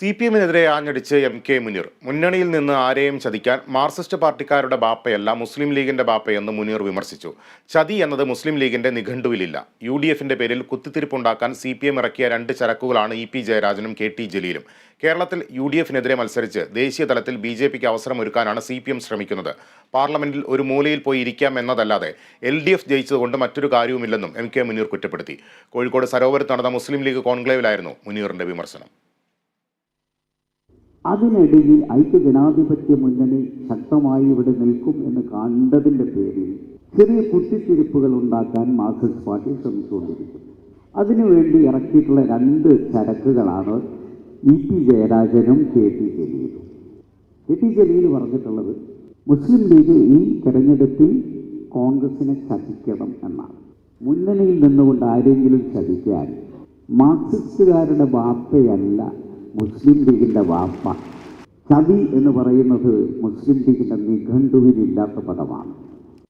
C P എമ്മിനെതിരെ ആഞ്ഞടിച്ച് M K Muneer. മുന്നണിയിൽ നിന്ന് ആരെയും ചതിക്കാൻ മാർക്സിസ്റ്റ് പാർട്ടിക്കാരുടെ ബാപ്പയല്ല മുസ്ലിം ലീഗിന്റെ ബാപ്പയെന്ന് മുനീർ വിമർശിച്ചു. ചതി എന്നത് മുസ്ലിം ലീഗിന്റെ നിഘണ്ടുവിലില്ല. യു ഡി എഫിന്റെ പേരിൽ കുത്തിത്തിരിപ്പുണ്ടാക്കാൻ സി പി എം ഇറക്കിയ രണ്ട് ചരക്കുകളാണ് ഇ പി ജയരാജനും കെ ടി ജലീലും. കേരളത്തിൽ യു ഡി എഫിനെതിരെ മത്സരിച്ച് ദേശീയ തലത്തിൽ ബി ജെ പിക്ക് അവസരമൊരുക്കാനാണ് സി പി എം ശ്രമിക്കുന്നത്. പാർലമെന്റിൽ ഒരു മൂലയിൽ പോയി ഇരിക്കാം എന്നതല്ലാതെ എൽ ഡി എഫ് ജയിച്ചതുകൊണ്ട് മറ്റൊരു കാര്യവുമില്ലെന്നും എം കെ മുനീർ കുറ്റപ്പെടുത്തി. കോഴിക്കോട് സരോവരത്ത് നടന്ന മുസ്ലിം ലീഗ് കോൺക്ലേവിലായിരുന്നു മുനീറിന്റെ വിമർശനം. അതിനിടയിൽ ഐക്യജനാധിപത്യ മുന്നണി ശക്തമായി ഇവിടെ നിൽക്കും എന്ന് കണ്ടതിന്റെ പേരിൽ ചെറിയ കുത്തിത്തിരിപ്പുകൾ ഉണ്ടാക്കാൻ മാർക്സിസ്റ്റ് പാർട്ടി ശ്രമിച്ചുകൊണ്ടിരിക്കുന്നു. അതിനുവേണ്ടി ഇറക്കിയിട്ടുള്ള രണ്ട് ചരക്കുകളാണ് ഇ പി ജയരാജനും കെ ടി ജലീലും. കെ ടി ജലീൽ പറഞ്ഞിട്ടുള്ളത് മുസ്ലിം ലീഗ് ഈ തെരഞ്ഞെടുപ്പിൽ കോൺഗ്രസിനെ ചതിക്കണം എന്നാണ്. മുന്നണിയിൽ നിന്നുകൊണ്ട് ആരെങ്കിലും ചതിക്കാൻ മാർക്സിസ്റ്റുകാരുടെ വാപ്പയല്ല മുസ്ലിം ലീഗിന്റെ വാപ്പ. ചതി എന്ന് പറയുന്നത് മുസ്ലിം ലീഗിന്റെ നിഘണ്ടുവിനില്ലാത്ത പദമാണ്.